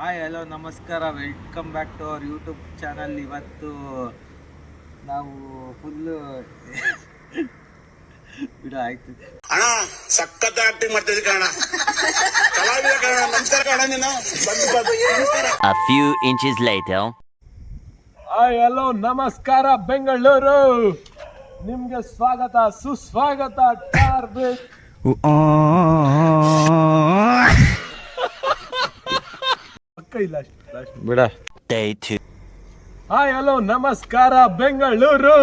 Hi hello ನಮಸ್ಕಾರ. Welcome back to our YouTube channel ಇವತ್ತು ನಾವು ಫುಲ್ಲು ಬಿಡ ಆಯ್ತು. ಅಣ್ಣ ಸಖತ್ ಆಕ್ಟಿಂಗ್ ಮಾಡ್ತಿದ್ದೆ ಕಣ ಕಲಾವಿದ ಕಣ ನಮಸ್ಕಾರ ಕಣ ನೀನು. ಬಂದು ಬಂದು ನಮಸ್ಕಾರ. A few inches later. Hi hello ನಮಸ್ಕಾರ ಬೆಂಗಳೂರು. ನಿಮ್ಗೆ ಸ್ವಾಗತ ಸುಸ್ವಾಗತ ಟಾರ್ಬಿಕ್ ಪಕ್ಕ ಇಲ್ಲ ಅಷ್ಟು ಅಷ್ಟು. ಬಿಡ. Day 2. ಹಾಯ್ ಹಲೋ ನಮಸ್ಕಾರ ಬೆಂಗಳೂರು.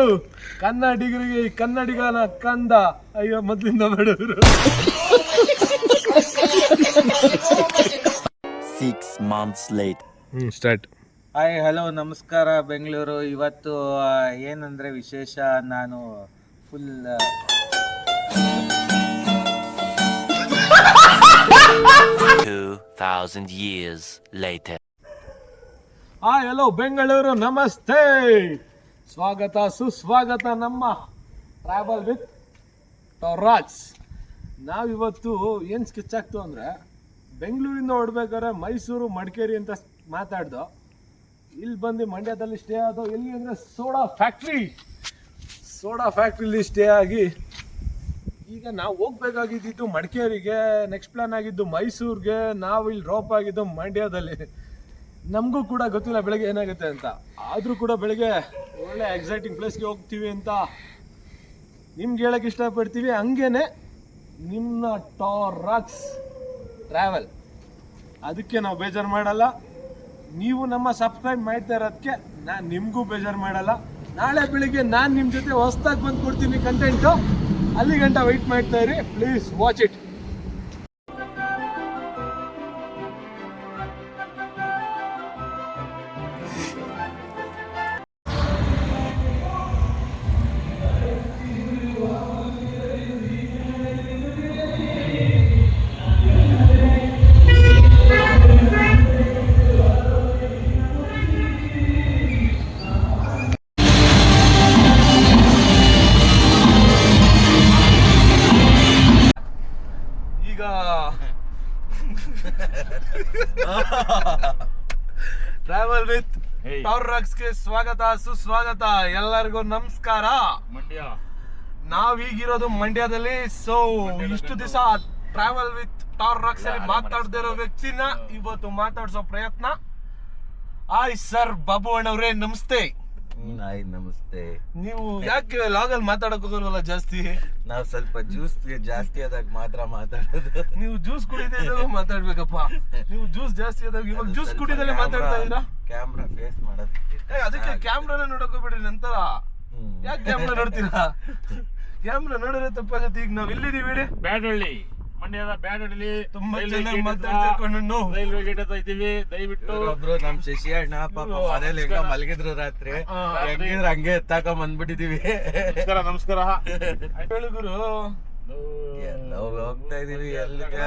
ಕನ್ನಡಿಗರಿಗೆ ಕನ್ನಡಿಗನ ಕಂದ. ಅಯ್ಯೋ ಮೊದ್ಲಿಂದ ಬಡವರು. Six months light start hi hello ನಮಸ್ಕಾರ ಬೆಂಗಳೂರು. ಇವತ್ತು ಆ, ಏನಂದ್ರೆ ವಿಶೇಷ ನಾನು full Two thousand years later. Hi hello Bengaluru ನಮಸ್ತೆ ಸ್ವಾಗತ ಸುಸ್ವಾಗತ ನಮ್ಮ ಟ್ರಾವೆಲ್ ವಿತ್ ಟೊರಾಜ್ ನಾವಿವತ್ತು ಏನು ಸ್ಕೆಚ್ ಆಗ್ತು ಅಂದರೆ ಬೆಂಗಳೂರಿಂದ ಹೊಡ್ಬೇಕಾದ್ರೆ ಮೈಸೂರು, ಮಡಿಕೇರಿ ಅಂತ ಮಾತಾಡ್ದು. ಇಲ್ಲಿ ಬಂದು ಮಂಡ್ಯದಲ್ಲಿ ಸ್ಟೇ ಆದೋ ಎಲ್ಲಿ ಅಂದರೆ ಸೋಡಾ ಫ್ಯಾಕ್ಟ್ರಿ ಸೋಡಾ ಫ್ಯಾಕ್ಟ್ರಿಲಿ ಸ್ಟೇ ಆಗಿ ಈಗ ನಾವು ಹೋಗ್ಬೇಕಾಗಿದ್ದು ಮಡಿಕೇರಿಗೆ ನೆಕ್ಸ್ಟ್ ಪ್ಲಾನ್ ಆಗಿದ್ದು ಮೈಸೂರಿಗೆ, ನಾವು ಇಲ್ಲಿ ಡ್ರಾಪ್ ಆಗಿದ್ದು ಮಂಡ್ಯದಲ್ಲಿ. ನಮಗೂ ಕೂಡ ಗೊತ್ತಿಲ್ಲ ಬೆಳಗ್ಗೆ ಏನಾಗುತ್ತೆ ಅಂತ. ಆದರೂ ಕೂಡ ಬೆಳಗ್ಗೆ ಒಳ್ಳೆ ಎಕ್ಸೈಟಿಂಗ್ ಪ್ಲೇಸ್ಗೆ ಹೋಗ್ತೀವಿ ಅಂತ ನಿಮ್ಗೆ ಹೇಳಕ್ಕೆ ಇಷ್ಟಪಡ್ತೀವಿ. ಹಂಗೇನೆ ನಿಮ್ಮ ಟಾರಾಕ್ಸ್ ಟ್ರಾವೆಲ್ ಅದಕ್ಕೆ ನಾವು ಬೇಜಾರು ಮಾಡಲ್ಲ. ನೀವು ನಮ್ಮ ಸಬ್ಸ್ಕ್ರೈಬ್ ಮಾಡ್ತಾ ಇರೋದಕ್ಕೆ ನಾನು ನಿಮಗೂ ಬೇಜಾರು ಮಾಡಲ್ಲ. ನಾಳೆ ಬೆಳಿಗ್ಗೆ ನಾನು ನಿಮ್ಮ ಜೊತೆ ಹೊಸ್ದಾಗಿ ಬಂದು ಕೊಡ್ತೀನಿ ಕಂಟೆಂಟು ಅಲ್ಲಿ ಗಂಟ ವೆಯ್ಟ್ ಮಾಡ್ತಾ ಇರಿ. ಪ್ಲೀಸ್ ವಾಚ್ ಇಟ್ ಸ್ವಾಗತ ಸುಸ್ವಾಗತ ಎಲ್ಲರಿಗೂ ನಮಸ್ಕಾರ. ಮಂಡ್ಯ. ನಾವೀಗಿರೋದು ಮಂಡ್ಯದಲ್ಲಿ ಸೊ ಇಷ್ಟು ದಿವಸ ಟ್ರಾವೆಲ್ ವಿತ್ ಟಾರ್ ರಾಕ್ಸ್ ಅಲ್ಲಿ ಮಾತಾಡದೇ ಇರೋ ವ್ಯಕ್ತಿನ ಇವತ್ತು ಮಾತಾಡ್ಸೋ ಪ್ರಯತ್ನ. ಆಯ್ ಸರ್ ಬಾಬು ಅಣ್ಣವ್ರೆ ನಮಸ್ತೆ. ಹಾಯ್ ನಮಸ್ತೆ. ನೀವು ಯಾಕೆ ಲಾಗಲ್ ಮಾತಾಡಕ್ ಹೋಗಲ್ವಲ್ಲ ಜಾಸ್ತಿ? ನಾವು ಸ್ವಲ್ಪ ಜ್ಯೂಸ್ ಜಾಸ್ತಿ ಆದಾಗ ಮಾತ್ರ ಮಾತಾಡೋದು. ನೀವು ಜ್ಯೂಸ್ ಕುಡಿದೇ ಇದ್ದಾಗ ಮಾತಾಡ್ಬೇಕಪ್ಪ. ನೀವು ಜ್ಯೂಸ್ ಜಾಸ್ತಿ ಆದಾಗ ಇವಾಗ ಜ್ಯೂಸ್ ಕುಡಿದಲ್ಲೇ ಮಾತಾಡ್ತಾ ಇದ್ದೀರಾ? ಕ್ಯಾಮ್ರಾ ಫೇಸ್ ಮಾಡೋದು. ಏ, ಅದಕ್ಕೆ ಕ್ಯಾಮ್ರಾನ ನೋಡಕ್ ಹೋಗ್ಬೇಡ್ರಿ ನಂತರ. ಯಾಕೆ ಕ್ಯಾಮ್ರಾ ನೋಡ್ತೀರಾ? ಕ್ಯಾಮ್ರಾ ನೋಡಿದ್ರೆ ತಪ್ಪಾಗತ್ತೆ. ಈಗ ನಾವ್ ಎಲ್ಲಿದೀವಿ ಹೇಳಿ? ಬ್ಯಾಡಹಳ್ಳಿ ಮಂಡ್ಯದ ಬ್ಯಾಡಲ್ಲಿ ತುಂಬಾ ರೈಲ್ವೆ ಚೆನ್ನಾಗಿ ಗೇಟ್ ಹತ್ರ- ಕಣ್ಣು. ರೈಲ್ವೆ ಗೇಟ್ ಹತ್ರ ಇದ್ದೀವಿ. ದಯವಿಟ್ಟು ಒಬ್ರು ನಮ್ ಶಶಿ ಅಣ್ಣ ಪಾಪ ಮನೇಲಿ ಹೆಂಗ ಮಲಗಿದ್ರು ರಾತ್ರಿ. ಹೆಂಗಿದ್ರು ಹಂಗೆ ಎತ್ತಾಕ ಬಂದ್ಬಿಟ್ಟಿದೀವಿ. ನಮಸ್ಕಾರ ನಮಸ್ಕಾರ. ಹೋಗ್ತಾ ಇದೀವಿ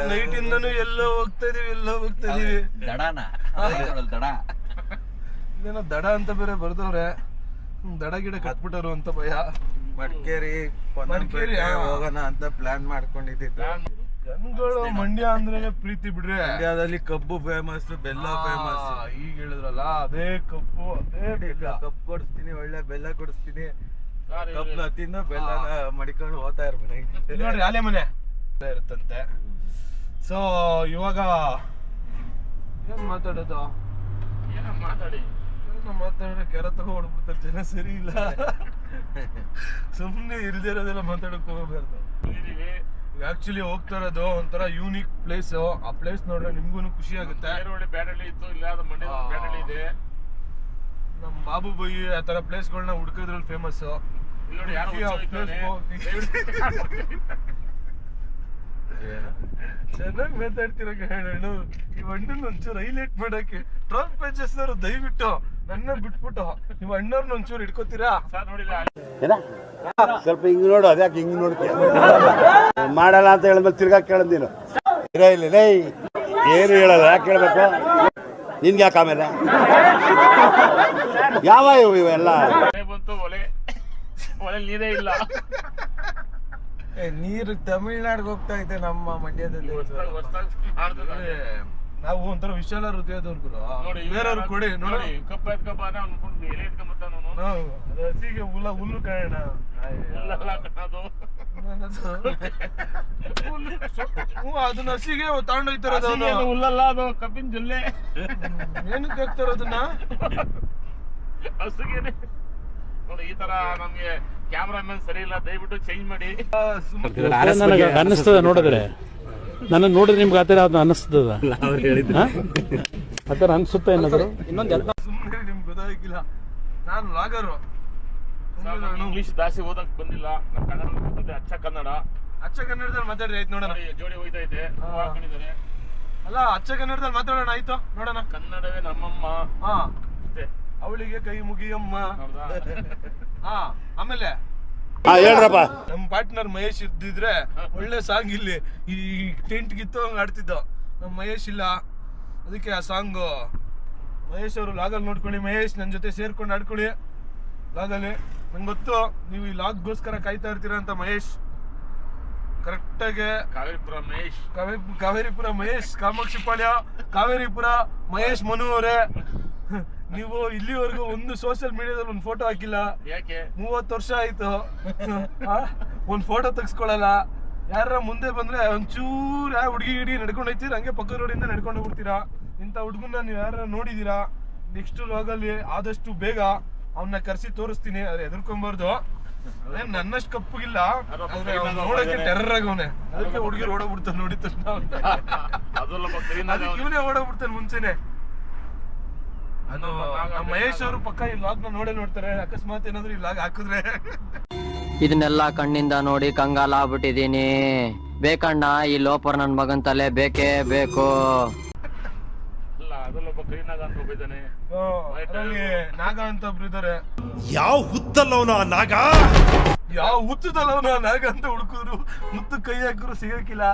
ನೈಟ್ ಇಂದನು ಎಲ್ಲೋ ಹೋಗ್ತಾ ಇದೀವಿ ಎಲ್ಲೋ ಹೋಗ್ತಾ ಇದೀವಿ. ದಡಾನ. ದಡ. ದಡ ಅಂತ ಬೇರೆ ಬರ್ದವ್ರೆ. ದಡ ಗಿಡ ಕಟ್ಬಿಟ್ಟರು ಅಂತ ಭಯ. ಮಡಿಕೇರಿ ಮಡಿಕೇರಿ, ಹೋಗೋಣ ಅಂತ ಪ್ಲಾನ್ ಮಾಡ್ಕೊಂಡಿದ್ದಿದ್ದು ಜನಗಳು ಮಂಡ್ಯ ಅಂದ್ರೆ ಪ್ರೀತಿ ಬಿಡ್ರಿ. ಮಂಡ್ಯದಲ್ಲಿ ಕಬ್ಬು ಫೇಮಸ್ ಬೆಲ್ಲ ಫೇಮಸ್ ಈಗ ಹೇಳಿದ್ರಲ್ಲ ಅದೇ ಕಬ್ಬು ಅದೇ ಬೆಲ್ಲ. ಕಬ್ಬು ಕೊಡಿಸ್ತೀನಿ ಒಳ್ಳೆ ಬೆಲ್ಲ ಕೊಡಿಸ್ತೀನಿ. ಕಬ್ಬನ ಕಬ್ಬು ತಿನ್ನೋ ಬೆಲ್ಲನ ಮಡಿಕೊಂಡು ಹೋಗ್ತಾ ಇರ್ ಮನೆ ನೋಡ್ರಿ ಅಲೆ ಮನೆ. ಇರುತ್ತಂತೆ. ಸೊ ಇವಾಗ ಏನ್ ಮಾತಾಡೋದು? ಏನ ಮಾತಾಡಿ. ಮಾತಾಡಿದ್ರೆ ಕೆರ ತಗೋ ಹೊಡ್ಬಿಡ್ತಾರೆ ಜನ ಸರಿ ಇಲ್ಲ. ಸುಮ್ಮನೆ ಇಲ್ದಿರೋದೆಲ್ಲ ಮಾತಾಡಕ್ ಹೋಗ್ಬಾರ್ದು. ಆಕ್ಚುಲಿ ಹೋಗ್ತಾ ಇರೋದು ಒಂಥರ ಯೂನಿಕ್ ಪ್ಲೇಸ್ ಆ ಪ್ಲೇಸ್ ನೋಡ್ರೆ ನಿಮ್ಗೂ ಖುಷಿ ಆಗುತ್ತೆ. ಬ್ಯಾಡಹಳ್ಳಿ ಇತ್ತು ಇಲ್ಲ ಅದು. ಇದೆ. ನಮ್ ಬಾಬು ಬೈ ಆ ತರ ಪ್ಲೇಸ್ಗಳನ್ನ ಹುಡ್ಕೋದ್ರಲ್ಲಿ ಫೇಮಸ್ ಇಲ್ಲಿ ನೋಡಿ ಯಾರೋ ಈ ಆ ಹುಚ್ಚ place ಹೋಗ್ತಾನೆ. ಹೋಗಿ- ಚೆನ್ನಾಗಿ ಮಾತಾಡ್ತಿರೋ ಹೇಳೋಣ ಈ ಅಣ್ಣನ ಒಂಚೂರು ಹೈಲೈಟ್ ಮಾಡಕ್ಕೆ. ಟ್ರಾಫ್ ಪೇಜಸ್ ನವರು ದಯವಿಟ್ಟು ನನ್ನ ಬಿಟ್ಬಿಟ್ಟು ನೀವು ಅಣ್ಣವ್ರನ್ನ ಒಂಚೂರು ಇಟ್ಕೋತೀರಾ ಸರ್ ನೋಡಿಲ್ಲ. ಸ್ವಲ್ಪ ಹಿಂಗ್ ನೋಡು ಅದ್ಯಾಕೆ ಹಿಂಗ್ ನೋಡ್ತೀಯ? ಮಾಡಲ್ಲ ಅಂತ ಹೇಳಿದ್ಮೇಲೆ ತಿರ್ಗಾ ಕೇಳದ್ ನೀನು. ಇರ ಲೈ ಲೇ ಏನು ಹೇಳಲ್ಲ ಯಾಕೆ ಕೇಳ್ಬೇಕು? ನಿನ್ಗೆ ಯಾಕೆ ಆಮೇಲೆ? ಯಾವ ಇವು ಇವೆಲ್ಲ? ಬಂತು ಒಲೆ ಒಲೆ ನೀರೇ ಇಲ್ಲ. ನೀರು ತಮಿಳ್ನಾಡಿಗೆ ಹೋಗ್ತಾ ಇದೆ ನಮ್ಮ ಮಂಡ್ಯದಲ್ಲಿ. ನಾವು ಒಂಥರ ವಿಶಾಲ ಹೃದಯದವ್ರು ಗುರು. ನೋಡಿ ಬೇರೆಯವ್ರು ಕೊಡಿ ನೋಡಿ ಕಪ್ಪ ಎತ್ಕಪ್ಪ ಎಲೆ ಅದು ಹಸಿಗೆ ಹುಲ್ಲ ಹುಲ್ಲು. ಹ್ಞೂ ಅದನ್ನ ಹಸಿಗೆ ಹಸಿಗೆ ಅದು ಹುಲ್ಲಲ್ಲ ಅದು ಕಬ್ಬಿನ ಜೊಲ್ಲೆ. ಏನಕ್ಕೆ ಹಾಕ್ತಾರ ಅದನ್ನ? ಹಸುಗೇನೆ. ನೋಡಿ ಈ ತರ ನಮ್ಗೆ ಕ್ಯಾಮ್ರಾಮನ್ ಸರಿ ಇಲ್ಲ ದಯವಿಟ್ಟು ಚೇಂಜ್ ಮಾಡಿ. ನನಗೆ ಅನ್ನಿಸ್ತದ ನೋಡಿದ್ರೆ. ನನ್ನ ನೋಡಿದ್ರೆ ನಿಮ್ಗೆ ಆತರ ಅದನ್ನ ಅದು ಅನ್ನಿಸ್ತದ. ಆತರ ಅನ್ಸುತ್ತೆ ಏನಾದ್ರು ಇನ್ನೊಂದ್ ಎಲ್ಲ ಸುಮ್ಮನೆ ನಿಮ್ಗೆ ಗೊತ್ತಾಗಿಲ್ಲ ನಾನು ಲಾಗರು. ಇಂಗ್ಲಿಷ್ ಜಾಸ್ತಿ ಓದಕ್ ಬಂದಿಲ್ಲ. ನಮ್ಮ ಕನ್ನಡ ಅಚ್ಚ ಕನ್ನಡ. ಅಚ್ಚ ಕನ್ನಡದಲ್ಲಿ ಮಾತಾಡ್ರಿ ಆಯ್ತು ನೋಡೋಣ. ನೋಡಿ ಜೋಡಿ ಹೋಯ್ತಾ ಇದೆ. ಹಾಕೊಂಡಿದ್ದಾರೆ. ಅಲ್ಲ ಅಚ್ಚ ಕನ್ನಡದಲ್ಲಿ ಮಾತಾಡೋಣ ಆಯ್ತು ನೋಡೋಣ. ಕನ್ನಡವೇ ನಮ್ಮಮ್ಮ. ಹಾ. ಅವಳಿಗೆ ಕೈ ಮುಗಿಯಮ್ಮ. ಹೌದಾ? ಹಾ ಆಮೇಲೆ ಹಾ ಹೇಳ್ರಪ್ಪ. ನಮ್ಮ ಪಾರ್ಟ್ನರ್ ಮಹೇಶ್ ಇದ್ದಿದ್ರೆ ಒಳ್ಳೆ ಸಾಂಗ್ ಇಲ್ಲಿ ಈ ಟೆಂಟ್ ಗಿತ್ತು ಹಂಗ ಆಡ್ತಿದ್ದ. ನಮ್ಮ ಮಹೇಶ್ ಇಲ್ಲ. ಅದಕ್ಕೆ ಆ ಸಾಂಗ್ ಮಹೇಶ್ ಅವರು ಲಾಗಲ್ಲಿ ನೋಡ್ಕೊಳ್ಳಿ ಮಹೇಶ್ ನನ್ನ ಜೊತೆ ಸೇರ್ಕೊಂಡು ಆಡ್ಕೊಳ್ಳಿ. ಲಾಗಲ್ಲಿ ನಂಗೆ ಗೊತ್ತು ನೀವು ಈ ಲಾಗ್ಗೋಸ್ಕರ ಕಾಯ್ತಾ ಇರ್ತೀರ ಅಂತ ಮಹೇಶ್. ಕರೆಕ್ಟಾಗಿ ಕಾವೇರಿಪುರ ಮಹೇಶ್. ಕಾವೇರಿ ಕಾವೇರಿಪುರ ಮಹೇಶ್ ಕಾಮಾಕ್ಷಿಪಾಳ್ಯ ಕಾವೇರಿಪುರ ಮಹೇಶ್ ಮನು ಅವರೇ. ನೀವು ಇಲ್ಲಿವರೆಗೂ ಒಂದು ಸೋಷಿಯಲ್ ಮೀಡಿಯಾದಲ್ಲಿ ಒಂದು ಫೋಟೋ ಹಾಕಿಲ್ಲ. ಯಾಕೆ? ಮೂವತ್ತು ವರ್ಷ ಆಯ್ತು. ಒಂದು ಫೋಟೋ ತೆಗ್ಸ್ಕೊಳಲ್ಲ ಯಾರ ಮುಂದೆ ಬಂದ್ರೆ ಒಂಚೂರು ಹುಡುಗಿ ಹಿಡಿ ನಡ್ಕೊಂಡು ಹೋಯ್ತೀರ ಹಂಗೆ ಪಕ್ಕದ ರೋಡಿಂದ ನಡ್ಕೊಂಡು ಹೋಗ್ಬಿಡ್ತೀರಾ? ಇಂಥ ಹುಡುಗನ್ನ ನೀವು ಯಾರ ನೋಡಿದೀರಾ? ನೆಕ್ಸ್ಟ್ ಲಾಗಲ್ಲಿ ಆದಷ್ಟು ಬೇಗ ಅವನ್ನ ಕರೆಸಿ ತೋರಿಸ್ತೀನಿ. ಅದ್ರ ಎದುರ್ಕೊಂಬಾರ್ದು. ನನ್ನಷ್ಟು ಕಪ್ಪಗಿಲ್ಲ. ನೋಡಕ್ಕೆ ಟೆರರ್ ಆಗವನೆ. ಅದಕ್ಕೆ ಹುಡುಗಿರು ಓಡೋಗ್ಬಿಡ್ತಾನೆ ನೋಡಿ ತಕ್ಷಣ ಇವನೇ ಓಡೋಗ್ಬಿಡ್ತಾನೆ ಮುಂಚೆನೆ. ಅದು ನಮ್ಮ ಮಹೇಶ್ ಅವರು ಪಕ್ಕ ಈ ಲಾಗ್ ನೋಡೇ ನೋಡ್ತಾರೆ. ಅಕಸ್ಮಾತ್ ಏನಾದ್ರು ಈ ಲಾಗ್ ಹಾಕಿದ್ರೆ. ಇದನ್ನೆಲ್ಲ ಕಣ್ಣಿಂದ ನೋಡಿ ಕಂಗಾಲ ಆಗ್ಬಿಟ್ಟಿದೀನಿ ಬೇಕಣ್ಣ ಈ ಲೋಪರ್ ನನ್ ಮಗನ್ ತಲೆ ಬೇಕೇ ಬೇಕು. ಅಲ್ಲ ಅಂತ ಅದ್ರಲ್ಲಿ ನಾಗ ಅಂತ ಒಬ್ರು ಇದಾರೆ ಯಾವ ಹುತ್ತಲ್ಲವನ ನಾಗ? ಯಾವ ಹುತ್ತದಲ್ಲ ಅವ್ನು ಆ ನಾಗ ಅಂತ ಹುಡುಕಿದ್ರು. ಮುತ್ತು ಕೈ ಹಾಕಿದ್ರು ಸಿಗಕ್ಕಿಲ್ಲ.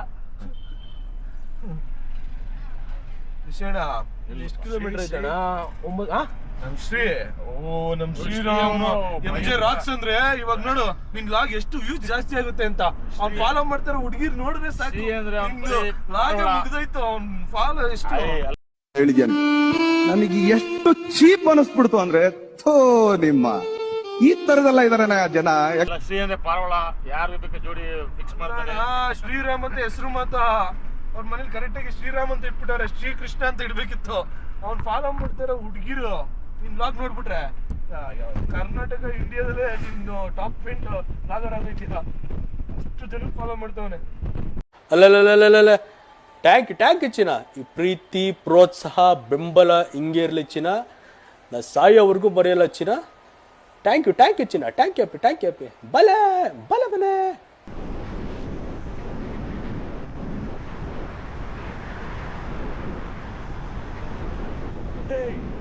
ವಿಷಯಣ ಎಷ್ಟು ಕಿಲೋಮೀಟರ್ ಐತಣ್ಣ ಒಂಬತ್ತು? ನಮ್ ಶ್ರೀ. ಓ ನಮ್ ಶ್ರೀರಾಮ್ ಎಂ ಜೆ ರಾಕ್ಸ್ ಅಂದ್ರೆ ಇವಾಗ ನೋಡು ನಿನ್ ಲಾಗ್ ಎಷ್ಟು ವ್ಯೂಸ್ ಜಾಸ್ತಿ ಆಗುತ್ತೆ ಅಂತ. ಅವ್ನ್ ಫಾಲೋ ಮಾಡ್ತಾರೆ ಹುಡುಗಿರ್ ನೋಡಿದ್ರೆ ಸಾಕು. ಲಾಗ್. ಮುಗ್ದೋಯ್ತು ಅವ್ನ್ ಫಾಲೋ ಎಷ್ಟು? ಹೇಳಿದ್ಯಾನೆ? ನನಗೆ ಎಷ್ಟು ಚೀಪ್ ಅನಿಸ್ಬಿಡ್ತು ಅಂದ್ರೆ ಥೋ ನಿಮ್ಮ. ಈ ತರದೆಲ್ಲ ಇದಾರೆ ಜನ. ಶ್ರೀ ಅಂದ್ರೆ ಪಾರವಳ. ಯಾರು ಬೇಕು ಜೋಡಿ ಫಿಕ್ಸ್ ಮಾಡ್ತಾರೆ ಶ್ರೀರಾಮ್ ಅಂತ ಹೆಸರು ಮಾತ ಅವ್ರ ಮನೇಲಿ ಕರೆಕ್ಟ್ ಆಗಿ ಶ್ರೀರಾಮ್ ಅಂತ ಇಟ್ಬಿಟ್ಟವ್ರೆ, ಶ್ರೀಕೃಷ್ಣ ಅಂತ ಇಡ್ಬೇಕಿತ್ತು. ಅವ್ನ್ ಫಾಲೋ ಮಾಡ್ತಿರೋ ಹುಡುಗಿರು, ನಿನ್ ಲಾಗ್ ನೋಡ್ಬಿಟ್ರೆ ಕರ್ನಾಟಕ, ಇಂಡಿಯಾದಲ್ಲೇ ನಿನ್ನ ಟಾಪ್ ಪೇಂಟ್ ಲಾಗರ್ ಆಗೈತಿಲ್ಲ ಅಷ್ಟು ಜನ ಫಾಲೋ ಮಾಡ್ತಾವನೆ. ಅಲ್ಲಲ್ಲಲ್ಲಲ್ಲಲ್ಲ. ಟ್ಯಾಂಕ್ ಟ್ಯಾಂಕ್ ಹೆಚ್ಚಿನ ಈ ಪ್ರೀತಿ, ಪ್ರೋತ್ಸಾಹ, ಬೆಂಬಲ ಹಿಂಗೆ ಇರಲಿ ನಾ ಸಾಯೋವರೆಗೂ ಬರೆಯಲ್ಲ, ಚಿನ್ನ. Thank you thank you thank you ಅಪ್ಪಿ ಟ್ಯಾಂಕ್ ಯು ಅಪ್ಪಿ. ಬಲೆ ಬಲ ಬಲೆ Liberty!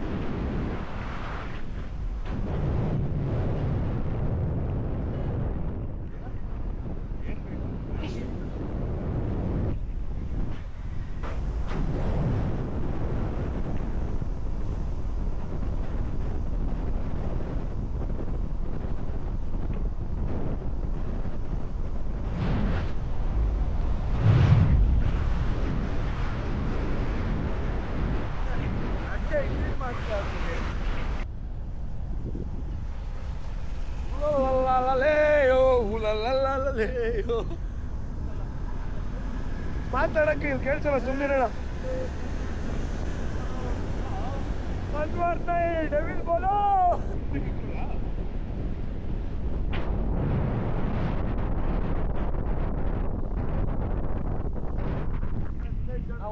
ಮಾತಾಡಕ್ಕೆ ಇಲ್ಲಿ ಕೇಳ್ಸಲ್ಲ ಸುಮ್ಮನೆ ಡೆವಿಲ್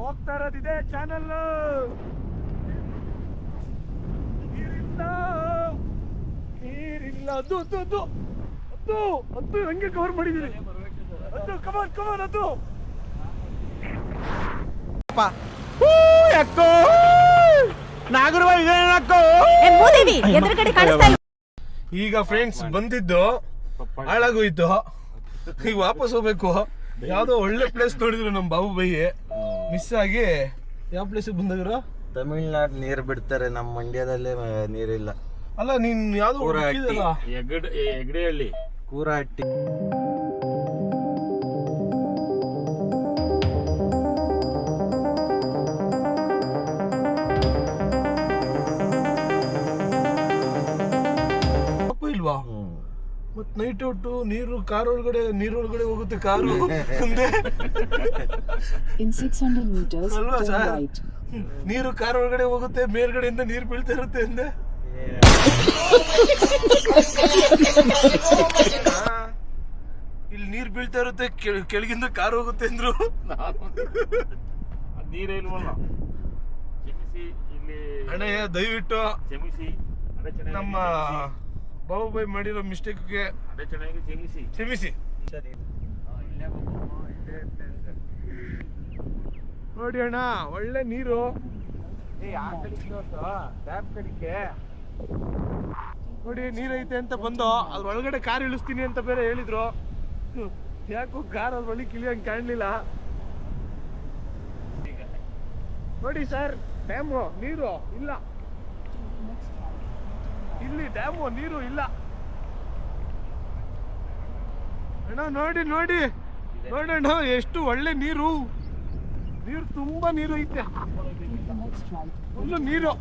ಹೋಗ್ತಾ ಇರೋದಿದೆ ಚಾನಲ್ ನೀರಿಲ್ಲ. ಅದು ಅದು? ಅದು ಹಂಗೆ ಕವರ್ ಮಾಡಿದೀನಿ ಅದು ಕಮಾನ್ ಕಮಾನ್ ಅದು. ಈಗ ಫ್ರೆಂಡ್ಸ್ ಬಂದಿದ್ದು ಹಾಳಾಗೋಯ್ತು. ಈಗ ವಾಪಸ್ ಹೋಗ್ಬೇಕು. ಯಾವ್ದೋ ಒಳ್ಳೆ ಪ್ಲೇಸ್ ನೋಡಿದ್ರು ನಮ್ ಬಾಬು ಬೈ ಮಿಸ್ ಆಗಿ ಯಾವ ಪ್ಲೇಸ್ ಬಂದಿದ್ರು? ತಮಿಳ್ನಾಡು ನೀರು ಬಿಡ್ತಾರೆ ನಮ್ಮ ಮಂಡ್ಯದಲ್ಲೇ ನೀರಿಲ್ಲ. ಅಲ್ಲ ನೀನ್ ಯಾವ್ದು ಎಗಡ್ ಎಗಡೆ ಹಳ್ಳಿ ಕೂರಹಟ್ಟಿ ನೈಟ್ ಔಟು ನೀರು ಕಾರ್ ಒಳಗಡೆ ನೀರು ಒಳಗಡೆ ಹೋಗುತ್ತೆ ಕಾರು. ಮುಂದೆ. ಅಲ್ವಾ ಸರ್ ನೀರು ಕಾರ್ ಒಳಗಡೆ ಹೋಗುತ್ತೆ ಮೇಲ್ಗಡೆಯಿಂದ ನೀರು ಬೀಳ್ತಾ ಇರುತ್ತೆ ಅಂದೆ. ಇಲ್ಲಿ ನೀರ್ ಬೀಳ್ತಾ ಇರುತ್ತೆ ಕೆಳ- ಕೆಳಗಿಂದ ಕಾರ್ ಹೋಗುತ್ತೆ ಅಂದ್ರು. ನೀರೇ ಇಲ್ವಲ್ಲ? ಕ್ಷಮಿಸಿ ಇಲ್ಲಿ ಅಣ್ಣಯ್ಯ ದಯವಿಟ್ಟು ಕ್ಷಮಿಸಿ ಅಡಚಣೆ ನಮ್ಮ ಬಾಬುಬಾಯಿ ಮಾಡಿರೋ ಮಿಸ್ಟೇಕ್ಗೆ ಅಡಚಣೆಗೆ ಕ್ಷಮಿಸಿ. ಕ್ಷಮಿಸಿ. ನೋಡಿ ಅಣ್ಣ ಒಳ್ಳೆ ನೀರು. ನೋಡಿ ನೀರೈತೆ ಅಂತ ಬಂದು ಅದ್ರ ಒಳಗಡೆ ಕಾರ್ ಇಳಿಸ್ತೀನಿ ಅಂತ ಬೇರೆ ಹೇಳಿದ್ರು. ಯಾಕೋ ಕಾರ್ ಅದ್ರ ಒಳಗೆ ಕಿಳಿಯಂಗ್ ಕಾಣ್ಲಿಲ್ಲ. ನೋಡಿ ಸರ್ ಡ್ಯಾಮು ನೀರು, ಇಲ್ಲ. ಇಲ್ಲಿ ಡ್ಯಾಮು ನೀರು, ಇಲ್ಲ. ಅಣ್ಣ, ನೋಡಿ ನೋಡಿ. ನೋಡೋಣ ಎಷ್ಟು ಒಳ್ಳೆ ನೀರು. ನೀರು ತುಂಬಾ ನೀರು ಐತೆ. ಫುಲ್ಲು ನೀರು.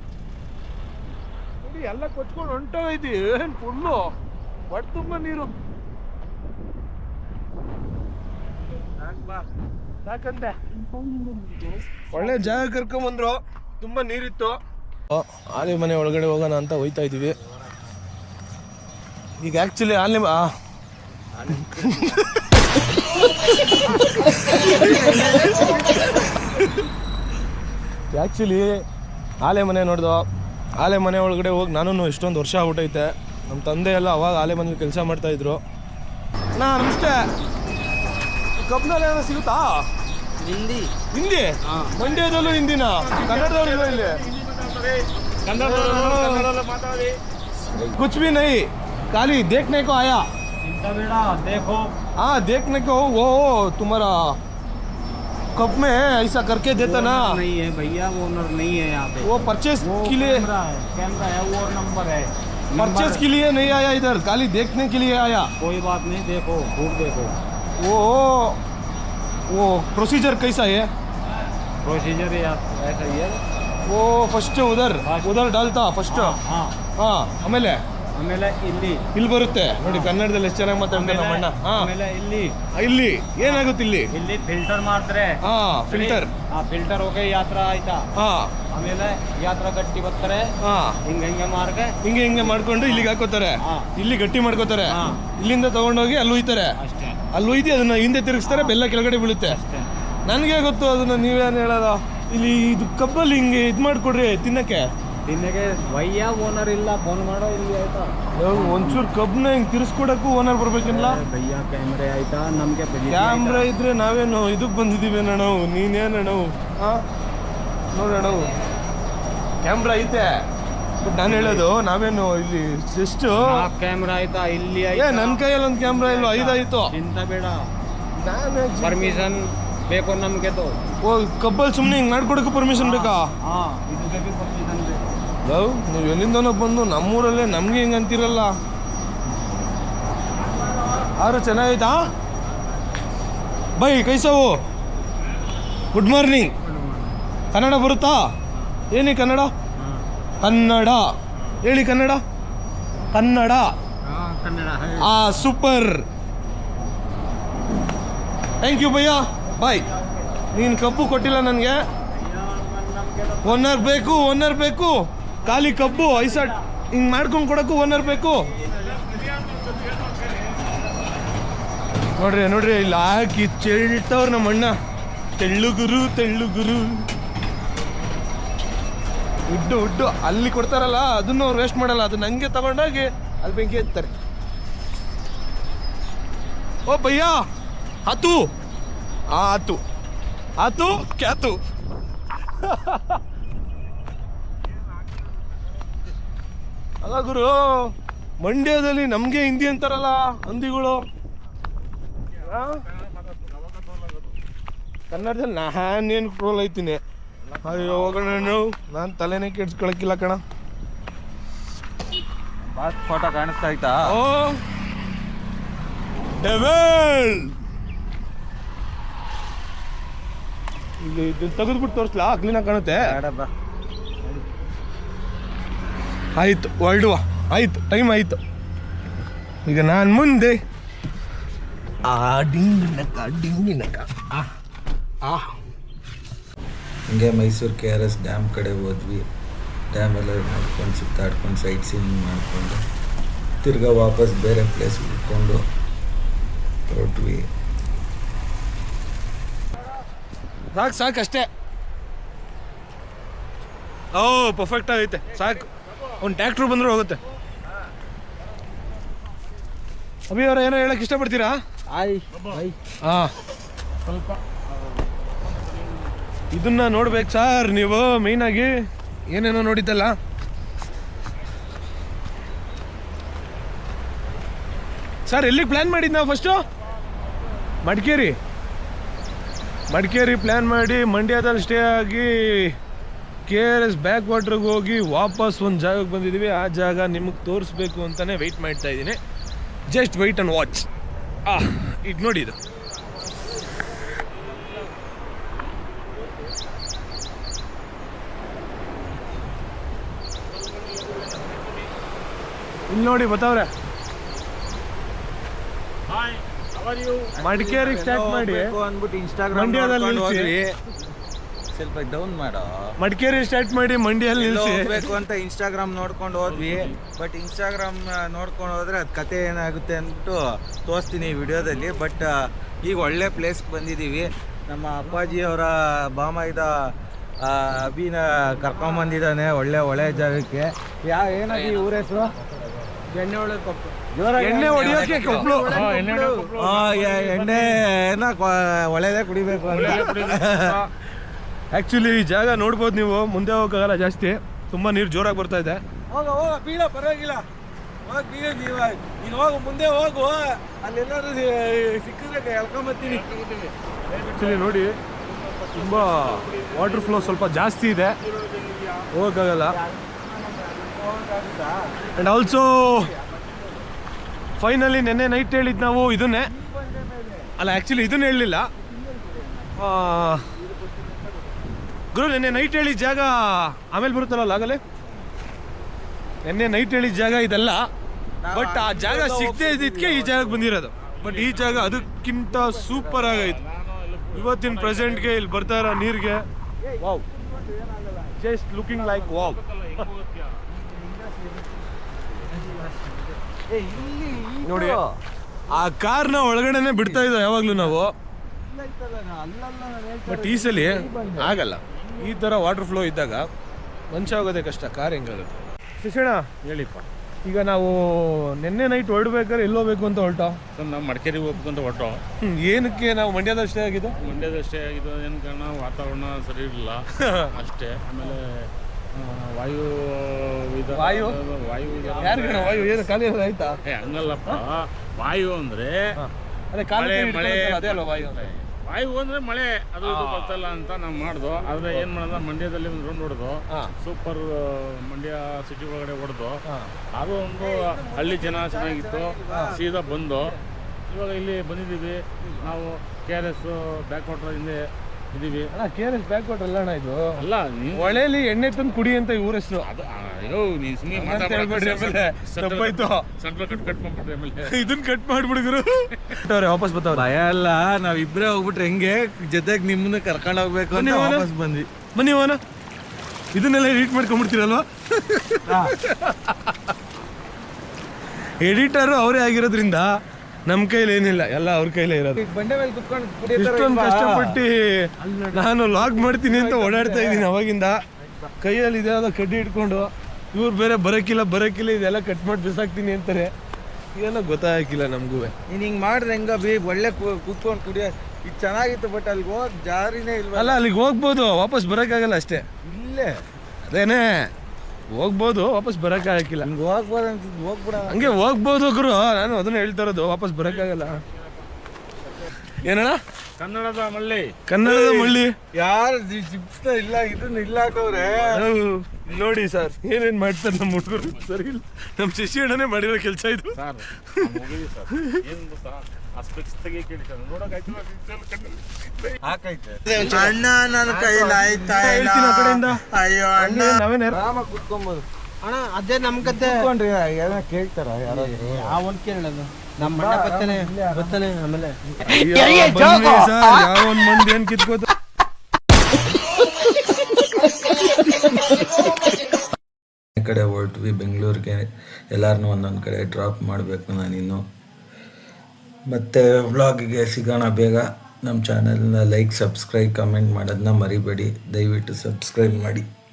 ನೋಡಿ, ಎಲ್ಲ ಕೊಚ್ಕೊಂಡು ಹೊಂಟೋಗೈತಿ ಏನು ಫುಲ್ಲು ಒಟ್ಟು ತುಂಬ ನೀರು. ಒಳ್ಳೆ ಜಾಗ ಕರ್ಕೊಂಬಂದ್ರು ತುಂಬಾ ನೀರಿತ್ತು. ಆಲಿ ಮನೆ ಒಳಗಡೆ ಹೋಗೋಣ ಅಂತ ಹೋಯ್ತಾ ಇದೀವಿ. ಈಗ ಆ್ಯಕ್ಚುಲಿ ಆಲಿ ಆ್ಯಕ್ಚುಲಿ ಆಲೆ ಮನೆ ನೋಡ್ದು. ಆಲೆ ಮನೆ ಒಳಗಡೆ ಹೋಗಿ ನಾನು ಎಷ್ಟೊಂದು ವರ್ಷ ಆಗ್ಬಿಟ್ಟೈತೆ ನಮ್ಮ ತಂದೆ ಎಲ್ಲ ಅವಾಗ ಆಲೆ ಮನೇಲಿ ಕೆಲಸ ಮಾಡ್ತಾ ಇದ್ರು ನಾ ನಮಸ್ತೆ ಕಬ್ನಲ್ಲಿ ಏನೋ ಸಿಗುತ್ತಾ ಹಿಂದಿ ಹಿಂದಿ ಮಂಡ್ಯದಲ್ಲೂ ಹಿಂದಿನ ಕನ್ನಡದವ್ರು ಇಲ್ವಾ ಇಲ್ಲಿ ಕನ್ನಡದಲ್ಲೂ ಮಾತಾಡಿ कुछ भी नहीं खाली देखने को आया देखो हाँ देखने को वो तुम्हारा कप में है? ऐसा करके देता ना। नहीं है भैया वो ओनर नहीं है यहाँ पे। वो परचेज के लिए कैमरा है वो नंबर है। के लिए नहीं आया इधर खाली देखने के लिए आया। कोई बात नहीं देखो घूम देखो। वो वो प्रोसीजर कैसा है? प्रोसीजर ऐसा ही है। वो फ़र्स्ट उधर उधर डालता फ़र्स्ट हाँ हाँ।, हाँ आमेले ಆಮೇಲೆ ಇಲ್ಲಿ ಇಲ್ಲಿ ಬರುತ್ತೆ. ನೋಡಿ ಕನ್ನಡದಲ್ಲಿ ಎಷ್ಟು ಚೆನ್ನಾಗಿ ಮಾತಾಡ್ತಾರೆ ನಮ್ಮ ಅಣ್ಣ. ಹಾ. ಆಮೇಲೆ ಇಲ್ಲಿ. ಇಲ್ಲಿ ಏನಾಗುತ್ತೆ ಇಲ್ಲಿ? ಇಲ್ಲಿ ಫಿಲ್ಟರ್ ಮಾಡ್ತಾರೆ ಹಾ ಫಿಲ್ಟರ್ ಆ ಫಿಲ್ಟರ್ ಹೋಗಿ ಯಾತ್ರ ಆಯ್ತಾ? ಹಾ. ಆಮೇಲೆ ಯಾತ್ರಾ ಗಟ್ಟಿ ಬರ್ತಾರೆ. ಹಾ. ಹಿಂಗ ಹಿಂಗೆ ಮಾರ್ಗೆ ಹಿಂಗೆ ಹಿಂಗೆ ಮಾಡ್ಕೊಂಡು ಇಲ್ಲಿಗೆ ಹಾಕೋತಾರೆ. ಇಲ್ಲಿ ಗಟ್ಟಿ ಮಾಡ್ಕೋತಾರೆ. ಇಲ್ಲಿಂದ ತಗೊಂಡೋಗಿ ಅಲ್ಲಿ ಉಯ್ತಾರೆ. ಅಷ್ಟೇ. ಅಲ್ಲಿ ಉಯ್ದು ಅದನ್ನ ಹಿಂದೆ ತಿರುಗಿಸ್ತಾರೆ ಬೆಲ್ಲ ಕೆಳಗಡೆ ಬೀಳುತ್ತೆ. ನನಗೆ ಗೊತ್ತು ಅದನ್ನ ನೀವೇನು ಹೇಳೋದು? ಇಲ್ಲಿ ಇದು ಕಬ್ಬಲ್ಲಿ ಹಿಂಗೆ ಇದು ಮಾಡಿಕೊಡ್ರಿ ತಿನ್ನಕ್ಕೆ. ತಿನ್ನಗೆ ವಯ್ಯ ಓನರ್ ಇಲ್ಲ ಫೋನ್ ಮಾಡೋ ಇಲ್ಲಿ ಆಯ್ತಾ? ಒಂಚೂರು ಕಬ್ಬನ್ನ ಹಿಂಗೆ ತಿರ್ಸ್ಕೊಡಕ್ಕೂ ಓನರ್ ಬರ್ಬೇಕಿಲ್ಲ? ಭಯ್ಯ ಕ್ಯಾಮ್ರೆ ಆಯ್ತಾ? ನಮ್ಗೆ ಕ್ಯಾಮ್ರಾ ಇದ್ರೆ ನಾವೇನು ಇದಕ್ಕೆ ಬಂದಿದ್ದೀವಿ ನಾವು ನೀನೇನು ಅಣ್ಣವು ಹಾ ನೋಡೋಣ ಕ್ಯಾಮ್ರಾ ಐತೆ. ಬಟ್ ನಾನು ಹೇಳೋದು ನಾವೇನು ಇಲ್ಲಿ ಜಸ್ಟ್ ಕ್ಯಾಮ್ರಾ ಆಯ್ತಾ? ಇಲ್ಲಿ ಏ ನನ್ನ ಕೈಯಲ್ಲಿ ಒಂದು ಕ್ಯಾಮ್ರಾ ಇಲ್ಲ ಐದಾಯ್ತು. ಚಿಂತ ಬೇಡ. ನಾನು ಪರ್ಮಿಷನ್ ಬೇಕು ನಮ್ಗೆ ತೋ ಓ ಕಬ್ಬಲ್ ಸುಮ್ಮನೆ ಹಿಂಗೆ ಮಾಡ್ಕೊಡಕ್ಕೆ ಪರ್ಮಿಷನ್ ಬೇಕಾ? ಹಾಂ ಇದು ಪರ್ಮಿಷನ್ ಬೇಕು? ಲವ್ ನೀವು ಎಲ್ಲಿಂದನೋ ಬಂದು ನಮ್ಮೂರಲ್ಲೇ ನಮಗೆ ಹಿಂಗೆ ಅಂತಿರಲ್ಲ? ಆರು ಚೆನ್ನಾಗೈತಾ? ಬೈ ಕೈಸವು ಗುಡ್ ಮಾರ್ನಿಂಗ್ ಕನ್ನಡ ಬರುತ್ತಾ? ಏನಿ ಕನ್ನಡ? ಕನ್ನಡ. ಹೇಳಿ ಕನ್ನಡ. ಕನ್ನಡ. ಆ ಸೂಪರ್. ಥ್ಯಾಂಕ್ ಯು ಭಯ್ಯ. ಬಾಯ್ ನೀನು ಕಪ್ಪು ಕೊಟ್ಟಿಲ್ಲ ನನಗೆ. ಓನರ್ ಬೇಕು ಓನರ್ ಬೇಕು. ಖಾಲಿ ಕಬ್ಬು ಐಸ ಹಿಂಗ್ ಮಾಡ್ಕೊಂಡು ಕೊಡೋಕ್ಕೂ ಓನರ್ ಬೇಕು. ನೋಡ್ರಿ ನೋಡ್ರಿ ಇಲ್ಲಿ ಹಾಕಿ ಚೆಳ್ತವ್ರು ನಮ್ಮ ಅಣ್ಣ. ತೆಳ್ಳುಗುರು ತೆಳ್ಳುಗುರು. ಉಡ್ಡು ಉಡ್ಡು ಅಲ್ಲಿ ಕೊಡ್ತಾರಲ್ಲ ಅದನ್ನು ಅವ್ರು ವೇಸ್ಟ್ ಮಾಡಲ್ಲ ಅದು ನಂಗೆ ತಗೊಂಡೋಗಿ ಅಲ್ಲಿ ಬೆಂಕಿ ಎತ್ತಾರೆ ಓ ಭಯ್ಯ! ಆತು! ಆ ಆತು. ಆತು? ಕ್ಯಾತು. ಅಲ್ಲ ಗುರು ಮಂಡ್ಯದಲ್ಲಿ ನಮಗೆ ಹಿಂದಿ ಅಂತಾರಲ್ಲ ಹಂದಿಗಳು. ಕನ್ನಡದಲ್ಲಿ ನಾನೇನು ಟ್ರೋಲ್ ಐತೀನಿ. ಅಯ್ಯೋ ಹೋಗೋಣ ನಾನು. ತಲೆನೇ ಕೆಡ್ಸ್ಕೊಳಕ್ಕಿಲ್ಲ ಕಣ. ಫೋಟೋ ಕಾಣಿಸ್ತಾ ಆಯ್ತಾ ಓ ಡೆವೆಲ್ ಇಲ್ಲಿ ತೆಗೆದ್ಬಿಟ್ಟು ತೋರಿಸ್ಲಾ? ಕ್ಲೀನಾಗಿ ಕಾಣುತ್ತೆ? ಆಯ್ತು ಹೊರಡುವ ಆಯ್ತು ಟೈಮ್ ಆಯಿತು. ಈಗ ನಾನು ಮುಂದೆ. ಆ ಡಿಂಗಿನಕ ಡಿಂಗಿನಕ. ಆ ಆ. ಹಿಂಗೆ Mysuru K R S dam ಕಡೆ ಹೋದ್ವಿ. ಡ್ಯಾಮ್ ಎಲ್ಲ ನೋಡ್ಕೊಂಡು ಸುತ್ತಾಡ್ಕೊಂಡು ಸೈಟ್ ಸೀಯಿಂಗ್ ಮಾಡಿಕೊಂಡು ತಿರ್ಗಾ ವಾಪಸ್ ಬೇರೆ ಪ್ಲೇಸ್ ಹುಡ್ಕೊಂಡು ಹೊರಟ್ವಿ. ಸಾಕು ಸಾಕು ಅಷ್ಟೇ. ಓ ಪರ್ಫೆಕ್ಟ್ ಆಗೈತೆ. ಸಾಕು. ಒಂದು ಟ್ಯಾಕ್ಟ್ರು ಬಂದರೂ ಹೋಗುತ್ತೆ. ಅಭಿ ಅವರ ಏನೋ ಹೇಳಕ್ ಇಷ್ಟಪಡ್ತೀರಾ? ಆಯ್ ಹಾ ಸ್ವಲ್ಪ ಇದನ್ನ ನೋಡ್ಬೇಕು ಸರ್ ನೀವು ಮೇಯ್ನ್ ಆಗಿ ಏನೇನೋ ನೋಡಿದ್ದಲ್ಲ. ಸರ್ ಎಲ್ಲಿಗೆ ಪ್ಲ್ಯಾನ್ ಮಾಡಿದ್ದು ನಾವು ಫಸ್ಟು ಮಡಿಕೇರಿ. ಮಡಿಕೇರಿ ಪ್ಲ್ಯಾನ್ ಮಾಡಿ ಮಂಡ್ಯದಲ್ಲಿ ಸ್ಟೇ ಆಗಿ ಕೆ ಆರ್ ಎಸ್ ಬ್ಯಾಕ್ ವಾಟ್ರಿಗೆ ಹೋಗಿ ವಾಪಸ್ ಒಂದು ಜಾಗಕ್ಕೆ ಬಂದಿದ್ದೀವಿ ಆ ಜಾಗ ನಿಮಗೆ ತೋರಿಸ್ಬೇಕು ಅಂತಲೇ ವೆಯ್ಟ್ ಮಾಡ್ತಾ ಇದ್ದೀನಿ. ಜಸ್ಟ್ ವೆಯ್ಟ್ ಆ್ಯಂಡ್ ವಾಚ್ ಆ ಈಗ ನೋಡಿ ಇದು. ಇಲ್ಲಿ ನೋಡಿ ಬತ್ತವ್ರೆ. ಮಡಿಕೇರಿ ಸ್ಟಾರ್ಟ್ ಮಾಡಿ ಅಂದ್ಬಿಟ್ಟು ಇನ್ಸ್ಟಾಗ್ರಾಮ್ ಮಂಡ್ಯದಲ್ಲಿ ನೋಡ್ಕೊಂಡು ನಿಲ್ಸಿ. ಹೋದ್ವಿ ಸ್ವಲ್ಪ ಡೌನ್ ಮಾಡೋ. ಮಡಿಕೇರಿ ಸ್ಟಾರ್ಟ್ ಮಾಡಿ ಮಂಡಿಯಲ್ಲಿ ಎಲ್ಲೋ ಹೋಗ್ಬೇಕು ಅಂತ ಇನ್ಸ್ಟಾಗ್ರಾಮ್ ನೋಡ್ಕೊಂಡು ಹೋದ್ವಿ. ಬಟ್ ಇನ್ಸ್ಟಾಗ್ರಾಮ್ ನೋಡ್ಕೊಂಡು ಹೋದ್ರೆ ಅದು ಕತೆ ಏನಾಗುತ್ತೆ ಅಂದ್ಬಿಟ್ಟು ತೋರಿಸ್ತೀನಿ ಈ ವಿಡಿಯೋದಲ್ಲಿ. ಬಟ್ ಈಗ ಒಳ್ಳೆ ಪ್ಲೇಸ್ಗೆ ಬಂದಿದ್ದೀವಿ. ನಮ್ಮ ಅಪ್ಪಾಜಿ ಅವರ ಬಾಮೈದ ಆ, ಅಭಿನ ಕರ್ಕೊಂಬಂದಿದ್ದಾನೆ ಒಳ್ಳೆ ಒಳ್ಳೆ ಜಾಗಕ್ಕೆ. ಯಾ ಏನಾಗಿ ಊರ ಹೆಸರು? ಎಣ್ಣೆ ಒಳ್ಳೆ ಕೊಪ್ಪು ಜೋರಾಗಿ ಎಣ್ಣೆ ಹೊಡಿಯೋಕೆ ಕೊಪ್ಪಳು ಆ, ಎ- ಎಣ್ಣೆನ ಒಳ್ಳೆದೇ ಕುಡಿಬೇಕು ಅಂತ. ಆ್ಯಕ್ಚುಲಿ ಈ ಜಾಗ ನೋಡ್ಬೋದು ನೀವು. ಮುಂದೆ ಹೋಗೋಕ್ಕಾಗಲ್ಲ ಜಾಸ್ತಿ. ತುಂಬ ನೀರು ಜೋರಾಗಿ ಬರ್ತಾ ಇದೆ. ಹೋಗ ಹೋಗ ಬೀಳ ಪರವಾಗಿಲ್ಲ. ಹೋಗ ಬೀಳ ನೀವು ನೀನು ಹೋಗು ಮುಂದೆ ಹೋಗು. ಅಲ್ಲೆಲ್ಲಾದ್ರೂ ಸಿಕ್ಕಿದ್ರೆ ಎಳ್ಕೊಂಬತ್ತೀನಿ ಆ್ಯಕ್ಚುಲಿ ನೋಡಿ ತುಂಬ ವಾಟರ್ ಫ್ಲೋ ಸ್ವಲ್ಪ ಜಾಸ್ತಿ ಇದೆ. ಹೋಗೋಕ್ಕಾಗಲ್ಲ. ಆ್ಯಂಡ್ ಆಲ್ಸೋ ಫೈನಲಿ ನೆನ್ನೆ ನೈಟ್ ಹೇಳಿದ್ದು ನಾವು ಇದನ್ನೇ. ಅಲ್ಲ ಆ್ಯಕ್ಚುಲಿ ಇದನ್ನ ಹೇಳಲಿಲ್ಲ. ಗುರು ನೆನ್ನೆ ನೈಟ್ ಹೇಳಿದ ಜಾಗ ಆಮೇಲೆ ಬರುತ್ತಲ್ಲ ಆಗಲೇ? ನೆನ್ನೆ ನೈಟ್ ಹೇಳಿದ ಜಾಗ ಇದೆಲ್ಲ ಬಟ್ ಆ ಜಾಗ ಸಿಗದೆ ಇದ್ದಿದ್ದಕ್ಕೆ ಈ ಜಾಗಕ್ಕೆ ಬಂದಿರೋದು. ಬಟ್ ಈ ಜಾಗ ಅದಕ್ಕಿಂತ ಸೂಪರ್ ಆಗೈತು. ಇವತ್ತಿನ ಪ್ರೆಸೆಂಟ್ಗೆ ಇಲ್ಲಿ ಬರ್ತಾ ಇರೋ ನೀರಿಗೆ wow just looking like wow ನೋಡಿ ಆ ಕಾರ್ನ ಒಳಗಡೆನೆ ಬಿಡ್ತಾ ಇದ್ದ ಯಾವಾಗಲೂ ನಾವು. ಬಟ್ ಈ ಸಲ ಆಗಲ್ಲ. ಈ ಥರ ವಾಟರ್ ಫ್ಲೋ ಇದ್ದಾಗ ಮನುಷ್ಯ ಆಗೋದೇ ಕಷ್ಟ ಕಾರ್ ಹೆಂಗಾಗುತ್ತೆ ಶಿಕ್ಷಣ ಹೇಳಿಪ್ಪ. ಈಗ ನಾವು ನಿನ್ನೆ ನೈಟ್ ಹೊರಡ್ಬೇಕಾದ್ರೆ ಎಲ್ಲಿ ಹೋಗ್ಬೇಕು ಅಂತ ಹೊರಟ? ಸರ್ ನಾವು ಮಡಿಕೇರಿಗೆ ಹೋಗ್ಬೇಕಂತ ಹೊರಟೋ. ಏನಕ್ಕೆ ನಾವು ಮಂಡ್ಯದಷ್ಟೇ ಆಗಿದೆ ಆಗಿದ್ದು? ಮಂಡ್ಯದಷ್ಟೇ ಆಗಿದ್ದು ಏನು ಕಾರಣ? ವಾತಾವರಣ ಸರಿ ಇರಲಿಲ್ಲ. ಅಷ್ಟೇ. ಆಮೇಲೆ ವಾಯು ವಾಯು? ವಾಯು ವಾಯು? ಏನು ಖಾಲಿ ಆಯ್ತಾ? ಹಂಗಲ್ಲಪ್ಪ. ವಾಯು ಅಂದ್ರೆ ಅದೇ ಖಾಲಿ ಮಳೆ ಅದೇ ಅಲ್ವಾ ವಾಯು ಅಂದ್ರೆ ಹೋದ್ರೆ ಮಳೆ ಅದು ಇದು ಬರ್ತಲ್ಲ ಅಂತ ನಾವು ಮಾಡ್ದು. ಆದ್ರೆ ಏನ್ ಮಾಡೋದ ಮಂಡ್ಯದಲ್ಲಿ ಒಂದು ರೌಂಡ್ ಹೊಡೆದು ಸೂಪರ್ ಮಂಡ್ಯ ಸಿಟಿ ಒಳಗಡೆ ಹೊಡೆದು. ಅದು ಒಂದು ಹಳ್ಳಿ ಜನ ಚೆನ್ನಾಗಿತ್ತು ಸೀದಾ ಬಂದು ಇವಾಗ ಇಲ್ಲಿ ಬಂದಿದ್ದೀವಿ. ನಾವು K R S backwater ಹಿಂದೆ ಇದೀವಿ ಅಣ್ಣ K R S backwater ಅಲ್ಲ ಅಣ್ಣ ಇದು? ಅಲ್ಲ ನೀವು ಹೊಳೆಲಿ ಎಣ್ಣೆ ತಂದು ಕುಡಿ ಅಂತ ಇವ್ರ ಹೆಸರು ಅದು ಅಯ್ಯೋ ನೀ ಸುಮ್ಮನೆ ಆಮೇಲೆ. ತಪ್ಪಾಯ್ತು. ಕಟ್ ಕಟ್ ಮಾಡ್ಬಿಟ್ರೆ ಆಮೇಲೆ. ಇದನ್ನ ಕಟ್ ಮಾಡ್ಬಿಡಿದ್ರು. ವಾಪಸ್ ಬರ್ತಾವ್ರೆ ಭಯ ಅಲ್ಲ ಇಬ್ರೇ ಹೋಗ್ಬಿಟ್ರೆ ಹೆಂಗೆ? ಜೊತೆಗೆ ನಿಮ್ಮನ್ನ ಕರ್ಕೊಂಡು ಹೋಗ್ಬೇಕು ಬನ್ನಿ ಅಂತ ಹೋಗೋಣ. ವಾಪಸ್ ಬಂದ್ವಿ. ಬನ್ನಿ ಅವನ ಇದನ್ನೆಲ್ಲ ಎಡಿಟ್ ಮಾಡ್ಕೊಂಡ್ಬಿಡ್ತೀರಲ್ವಾ? ಎಡಿಟರು ಅವರೇ ಆಗಿರೋದ್ರಿಂದ ನಮ್ಮ ಕೈಲಿ ಏನಿಲ್ಲ ಎಲ್ಲ ಅವ್ರ ಕೈಲೇ ಇರೋದು. ಬಂಡೆ ಮೇಲೆ ಕುತ್ಕೊಂಡು ಇಷ್ಟೊಂದು ಕಷ್ಟಪಟ್ಟು ನಾನು ಲಾಗ್ ಮಾಡ್ತೀನಿ ಅಂತ ಓಡಾಡ್ತಾ ಇದ್ದೀನಿ ಅವಾಗಿಂದ. ಕೈಯಲ್ಲಿ ಇದ್ಯಾವುದೋ ಕಡ್ಡಿ ಇಟ್ಕೊಂಡು ಇವ್ರು ಬೇರೆ ಬರೋಕ್ಕಿಲ್ಲ ಬರೋಕ್ಕಿಲ್ಲ ಇದೆಲ್ಲ ಕಟ್ ಮಾಡಿ ಬಿಸಾಕ್ತೀನಿ ಅಂತಾರೆ. ಏನೋ ಗೊತ್ತಾಗಿಲ್ಲ ನಮಗೂ. ನೀನು ಹಿಂಗೆ ಮಾಡಿದ್ರೆ ಹೆಂಗ ಬಿ ಒಳ್ಳೆ ಕುತ್ಕೊಂಡು ಕುಡಿಯೋ ಇದು ಚೆನ್ನಾಗಿತ್ತು ಬಟ್ ಅಲ್ಲಿಗೆ ಹೋಗಿ ಜಾರಿನೇ ಇಲ್ವಲ್ಲ. ಅಲ್ಲ ಅಲ್ಲಿಗೆ ಹೋಗ್ಬೋದು ವಾಪಸ್ ಬರೋಕ್ಕಾಗಲ್ಲ ಅಷ್ಟೇ. ಇಲ್ಲೇ. ಅದೇನೇ ಹೋಗ್ಬೋದು ವಾಪಸ್ ಬರೋಕ್ಕಾಗಿಲ್ಲ ಹಂಗೆ ಹೋಗ್ಬೋದು ಅಂತ ಹೋಗ್ಬಿಡ ಹಂಗೆ ಹೋಗ್ಬೋದು ಗುರು ನಾನು ಅದನ್ನ ಹೇಳ್ತಾ ಇರೋದು ವಾಪಸ್ ಬರೋಕ್ಕಾಗಲ್ಲ. ಏನಣ್ಣ? ಕನ್ನಡದ ಮಳ್ಳಿ. ಕನ್ನಡದ ಮಳ್ಳಿ? ಯಾರು ಚಿಪ್ಸ್ ಇಲ್ಲ ಇದನ್ನ ಇಲ್ಲ ಹಾಕವ್ರೆ ನೋಡಿ ಸರ್ ಏನೇನ್ ಮಾಡ್ತಾರೆ ನಮ್ಮ ಹುಡುಗರು? ಸರಿ ಇಲ್ಲ. ನಮ್ಮ ಶಿಷ್ಯಣ್ಣನೇ ಮಾಡಿರೋ ಕೆಲಸ ಇದು. ಆ ಅಣ್ಣ ನನ್ನ ಕೈಲಿ ಆಯ್ತಾ ಇಲ್ಲ. ಹೇಳ್ತೀನಿ ಆ ಕಡೆಯಿಂದ. ಅಯ್ಯೋ ಅಣ್ಣ. ನಾವೇನ ರಾಮ ಕುತ್ಕೊಂಬೋದು. ಅಣ್ಣ ಅದೇ ನಮ್ ಕತೆ ಕೇಳ್ತಾರ ಯಾರಾದ್ರು? ಯಾವನ್ ಕೇಳೋದು ನಮ್ಮ ಮನೆ ಬರ್ತಾನೆ ಬರ್ತಾನೆ ಆಮೇಲೆ. ಯಾವ ಮಂದಿ ಏನ್ ಕಿತ್ಕೋತ ಈ ಕಡೆ ಹೊರಟ್ವಿ ಬೆಂಗಳೂರಿಗೆ. ಎಲ್ಲರನ್ನೂ ಒಂದೊಂದು ಕಡೆ ಡ್ರಾಪ್ ಮಾಡಬೇಕು ನಾನಿನ್ನು ಮತ್ತು ವ್ಲಾಗಿಗೆ ಸಿಗೋಣ ಬೇಗ. ನಮ್ಮ ಚಾನೆಲ್ನ ಲೈಕ್ ಸಬ್ಸ್ಕ್ರೈಬ್ ಕಮೆಂಟ್ ಮಾಡೋದನ್ನ ಮರಿಬೇಡಿ. ದಯವಿಟ್ಟು ಸಬ್ಸ್ಕ್ರೈಬ್ ಮಾಡಿ.